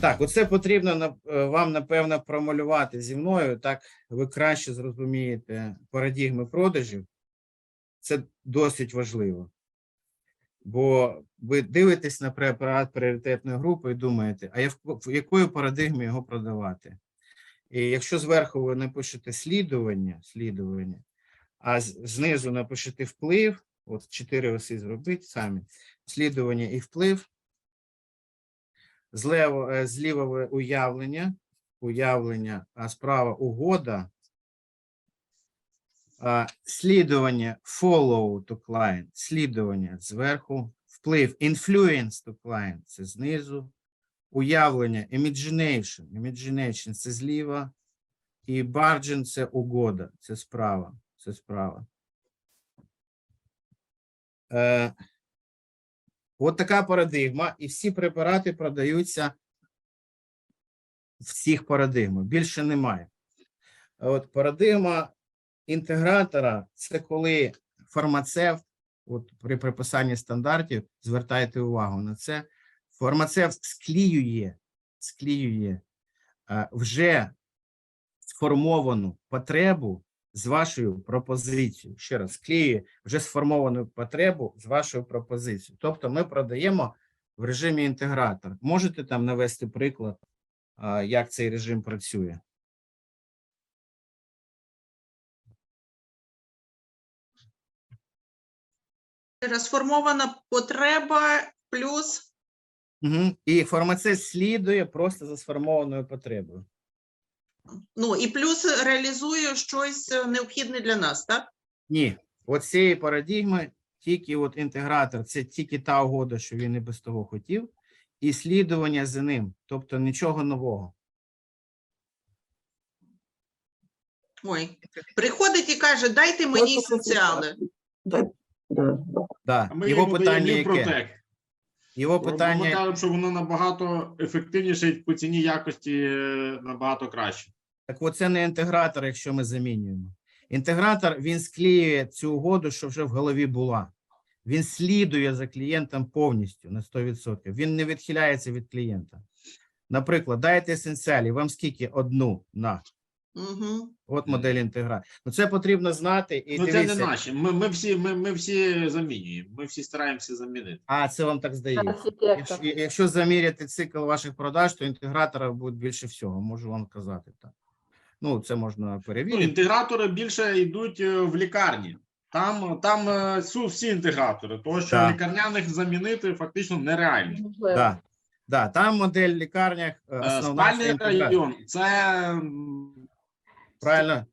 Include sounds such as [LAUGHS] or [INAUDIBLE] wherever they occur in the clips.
Так, оце потрібно е, вам, напевно, промалювати зі мною. Так ви краще зрозумієте парадігми продажів. Це досить важливо. Бо ви дивитесь на препарат пріоритетної групи і думаєте, а я в, якої парадигмі його продавати? І якщо зверху ви напишете слідування, слідування, а знизу напишете вплив, от чотири оси зробіть самі, слідування і вплив, злево, е, зліва уявлення, уявлення, а справа угода, слідування follow to client, слідування зверху, вплив influence to client це знизу, уявлення imagination, imagination це зліва, і bargain це угода, це справа, це справа. От така парадигма, і всі препарати продаються в цих парадигмах. Більше немає. От парадигма інтегратора це коли фармацевт, от при приписанні стандартів, звертайте увагу на це. Фармацевт склеює а, вже сформовану потребу з вашою пропозицією. Ще раз, склеює вже сформовану потребу з вашою пропозицією. Тобто ми продаємо в режимі інтегратор. Можете там навести приклад, як цей режим працює? Розформована потреба плюс Угу. І фармацевт слідує просто за сформованою потребою. Ну і плюс реалізує щось е, необхідне для нас, так? Ні, от з цієї парадігми тільки от інтегратор це тільки та угода, що він і без того хотів, і слідування за ним, тобто нічого нового. Ой, приходить і каже: дайте мені Просто ініціали. Да. А ми Його йому питання даємо яке? Ліпротек. Його Ми питання кажемо, що воно набагато ефективніше і по ціні якості е, набагато краще. Так от це не інтегратор, якщо ми замінюємо. Інтегратор він склеює цю угоду, що вже в голові була. Він слідує за клієнтом повністю на 100%. Він не відхиляється від клієнта. Наприклад, дайте есенціалі, вам скільки одну на Угу. от модель інтеграції. Ну це потрібно знати і ну це дивіться. не наші. Ми, ми, всі, ми, ми всі замінюємо. Ми всі стараємося замінити. А це вам так здається. Якщо, якщо заміряти цикл ваших продаж, то інтегратора буде більше всього, можу вам казати так. Ну, це можна перевірити. Ну, інтегратори більше йдуть е, в лікарні. Там, там е, су всі інтегратори, тому що да. лікарняних замінити фактично нереально. Да. Да, там модель в лікарнях е, це Спальний район це Правильно.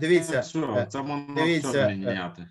Дивіться, це можна дивіться, міняти.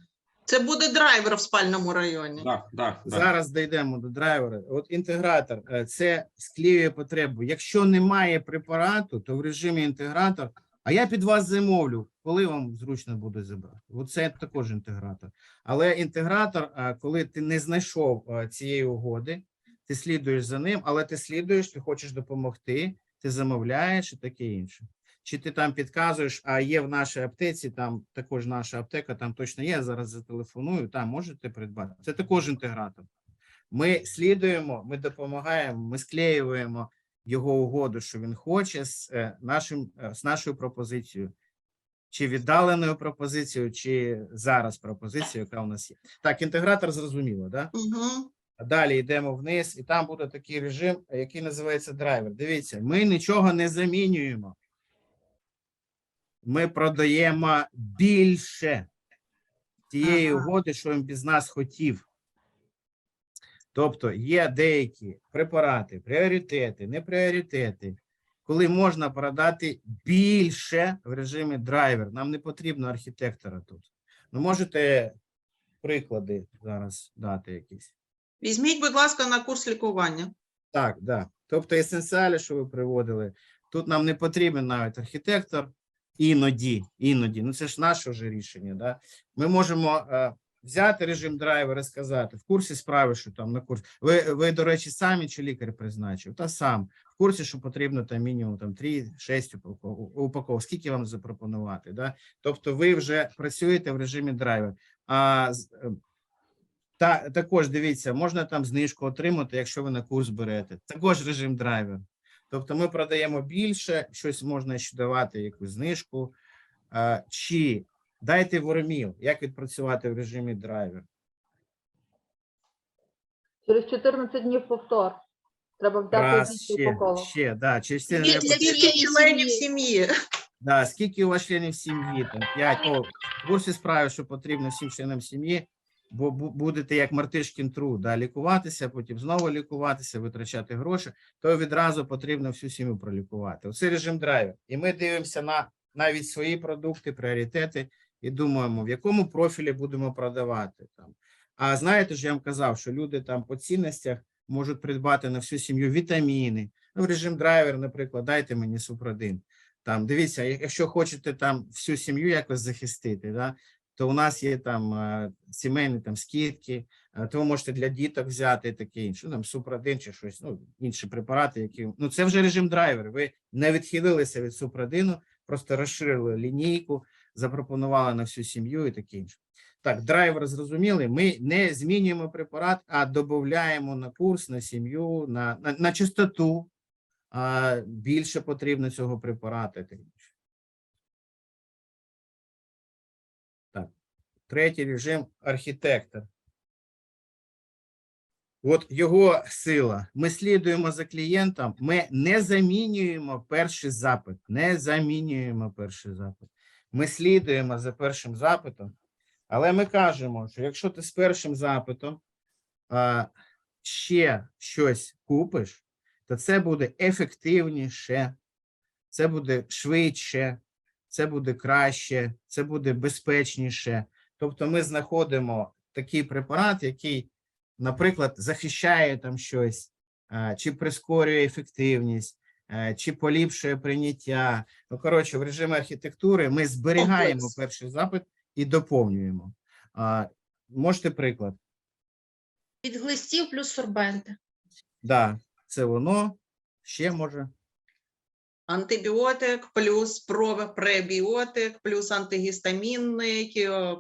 Це буде драйвер в спальному районі. Да, да, да. зараз дійдемо до драйвера. От інтегратор е, це склеює потребу. Якщо немає препарату, то в режимі інтегратор. А я під вас замовлю, коли вам зручно буде забрати. Оце також інтегратор. Але інтегратор, е, коли ти не знайшов е, цієї угоди, ти слідуєш за ним, але ти слідуєш, ти хочеш допомогти, ти замовляєш і таке інше. Чи ти там підказуєш, а є в нашій аптеці, там також наша аптека, там точно є. Я зараз зателефоную, там можете придбати. Це також інтегратор. Ми слідуємо, ми допомагаємо, ми склеюємо його угоду, що він хоче з е, нашим е, з нашою пропозицією, чи віддаленою пропозицією, чи зараз пропозицією, яка у нас є. Так, інтегратор зрозуміло, да? Угу. А Далі йдемо вниз, і там буде такий режим, який називається драйвер. Дивіться, ми нічого не замінюємо. Ми продаємо більше тієї Ага. угоди, що він без нас хотів. Тобто є деякі препарати, пріоритети, не пріоритети, коли можна продати більше в режимі драйвер. Нам не потрібно архітектора тут. Ну, можете приклади зараз дати якісь. Візьміть, будь ласка, на курс лікування. Так, да. Тобто есенціалі, що ви приводили, тут нам не потрібен навіть архітектор, іноді, іноді. Ну це ж наше вже рішення. Да? Ми можемо е, взяти режим драйвера сказати в курсі справи, що там на курс. Ви, ви, до речі, самі чи лікар призначив? Та сам в курсі, що потрібно там мінімум там 3-6 упаков- упаковок. Скільки вам запропонувати? Да? Тобто, ви вже працюєте в режимі драйвер. А е, та також дивіться, можна там знижку отримати, якщо ви на курс берете. Також режим драйвер. Тобто ми продаємо більше, щось можна ще давати, якусь знижку. Чи дайте ворміл, як відпрацювати в режимі драйвер? Через 14 днів повтор. Треба взяти Раз, ще, по колу. ще, да, через це Скільки треба- скільки членів сім'ї? Да, скільки у вас членів сім'ї? Там 5. О, в курсі справи, що потрібно всім членам сім'ї, бо будете як Мартишкін тру, да, лікуватися, потім знову лікуватися, витрачати гроші, то відразу потрібно всю сім'ю пролікувати. Оце режим драйвер. І ми дивимося на навіть свої продукти, пріоритети і думаємо, в якому профілі будемо продавати там. А знаєте ж, я вам казав, що люди там по цінностях можуть придбати на всю сім'ю вітаміни. Ну, в режим драйвер, наприклад, дайте мені супродин. Там дивіться, якщо хочете там всю сім'ю якось захистити, да, то у нас є там е, сімейні там скидки, е, то ви можете для діток взяти і таке інше. Ну, там супродин чи щось, ну інші препарати, які ну це вже режим драйвер. Ви не відхилилися від супродину, просто розширили лінійку, запропонували на всю сім'ю і таке інше. Так, драйвер зрозуміли. Ми не змінюємо препарат, а додаємо на курс, на сім'ю, на, на, на чистоту. А більше потрібно цього препарату. Третій режим архітектор. От його сила. Ми слідуємо за клієнтом, ми не замінюємо перший запит. Не замінюємо перший запит. Ми слідуємо за першим запитом, але ми кажемо, що якщо ти з першим запитом а, ще щось купиш, то це буде ефективніше, це буде швидше, це буде краще, це буде безпечніше. Тобто ми знаходимо такий препарат, який, наприклад, захищає там щось, чи прискорює ефективність, е, чи поліпшує прийняття. Ну, коротше, в режимі архітектури ми зберігаємо Комплекс. перший запит і доповнюємо. Можете приклад? Від глистів плюс сорбенти. Да, це воно. Ще може. Антибіотик плюс пребіотик, плюс антигістамінний, е,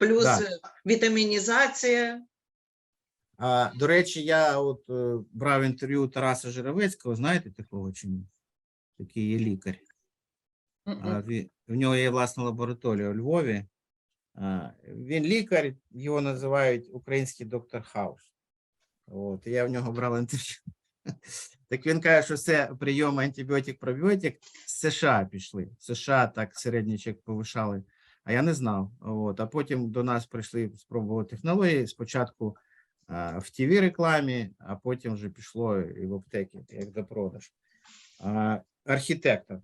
плюс Да. е, вітамінізація. А, до речі, я от е, брав інтерв'ю у Тараса Жиравецького, знаєте такого чи ні? Такий є лікар. А, ві- в нього є власна лабораторія у Львові. А, він лікар, його називають український доктор Хаус. От, я в нього брав інтерв'ю. [LAUGHS] Так він каже, що це прийом антибіотик-пробіотик з США пішли. В США так середній чек повишали, а я не знав. От, а потім до нас прийшли спробувати технології. Спочатку в ТВ рекламі, а потім вже пішло і в аптеки, як до продаж. Архітектор.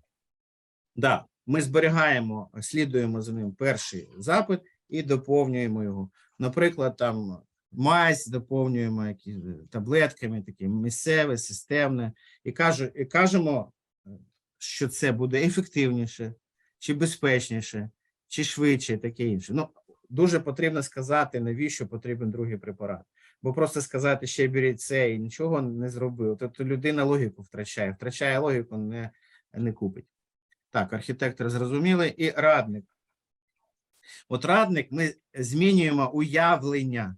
Да, ми зберігаємо, слідуємо за ним перший запит і доповнюємо його. Наприклад, там мазь доповнюємо якісь е, таблетками, такі місцеве, системне, і кажу, і кажемо, е, що це буде ефективніше, чи безпечніше, чи швидше, і таке інше. Ну, дуже потрібно сказати, навіщо потрібен другий препарат. Бо просто сказати, ще беріть це і нічого не зробив. Тобто людина логіку втрачає, втрачає логіку, не, не купить. Так, архітектор зрозуміли, і радник. От радник ми змінюємо уявлення.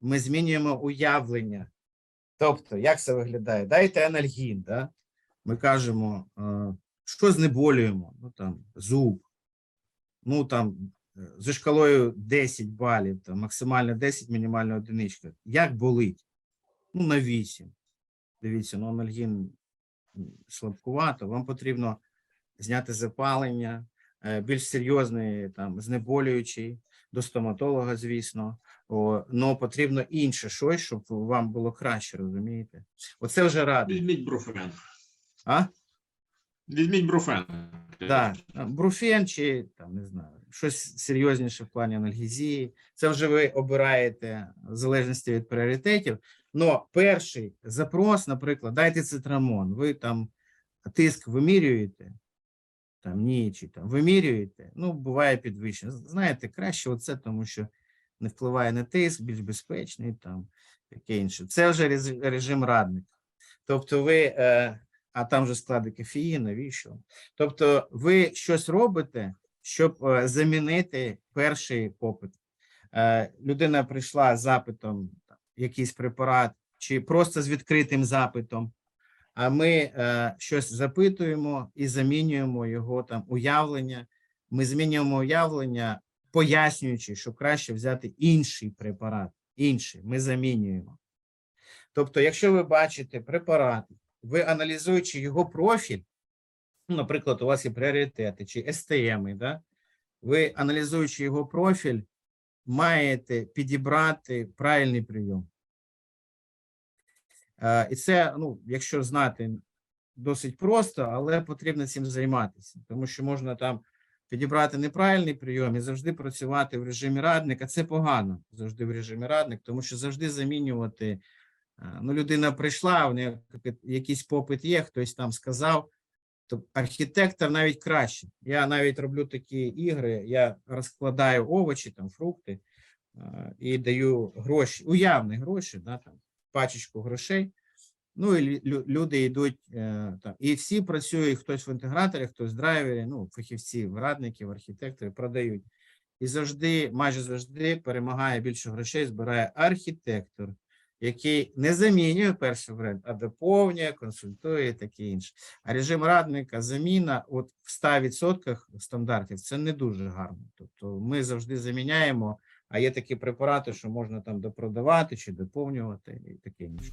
Ми змінюємо уявлення. Тобто, як це виглядає? Дайте анальгін, да? ми кажемо, що знеболюємо? Ну там зуб, ну там е, зі шкалою 10 балів, там, максимально 10, мінімальна одиничка. Як болить? Ну, на 8. Дивіться, ну анальгін слабкувато, вам потрібно зняти запалення, е, більш серйозний там знеболюючий, до стоматолога, звісно. Но потрібно інше щось, щоб вам було краще, розумієте? Оце вже радий. Візьміть бруфен. А? Візьміть бруфен. Да. Бруфен чи там не знаю, щось серйозніше в плані анальгезії. Це вже ви обираєте в залежності від пріоритетів. Но перший запрос, наприклад, дайте цитрамон. Ви там тиск вимірюєте, там ні, чи там вимірюєте. Ну, буває підвищення. Знаєте, краще оце, тому що не впливає на тиск, більш безпечний, там таке інше. Це вже режим радника. Тобто, ви, е, а там же склади кофеїн, навіщо? Тобто, ви щось робите, щоб е, замінити перший попит. Е, людина прийшла з запитом якийсь препарат, чи просто з відкритим запитом. а ми е, щось запитуємо і замінюємо його там уявлення. Ми змінюємо уявлення, пояснюючи, що краще взяти інший препарат. Інший, ми замінюємо. Тобто, якщо ви бачите препарат, ви аналізуючи його профіль, ну, наприклад, у вас є пріоритети чи СТМ, да? ви аналізуючи його профіль, маєте підібрати правильний прийом. І це, ну, якщо знати, досить просто, але потрібно цим займатися, тому що можна там підібрати неправильний прийом і завжди працювати в режимі радника. Це погано завжди в режимі радник, тому що завжди замінювати. Е, Ну, людина прийшла, в неї якийсь попит є, хтось там сказав. То архітектор навіть краще. Я навіть роблю такі ігри, я розкладаю овочі, там фрукти е, і даю гроші, уявні гроші, да, там, пачечку грошей. Ну і лю- лю- люди йдуть е, там, і всі працюють, хтось в інтеграторі, хтось в драйвері, ну, фахівці, радників, архітектори продають. І завжди, майже завжди перемагає більше грошей, збирає архітектор, який не замінює перший варіант, а доповнює, консультує і таке інше. А режим радника, заміна от в 100% стандартів це не дуже гарно. Тобто ми завжди заміняємо, а є такі препарати, що можна там допродавати чи доповнювати і таке інше.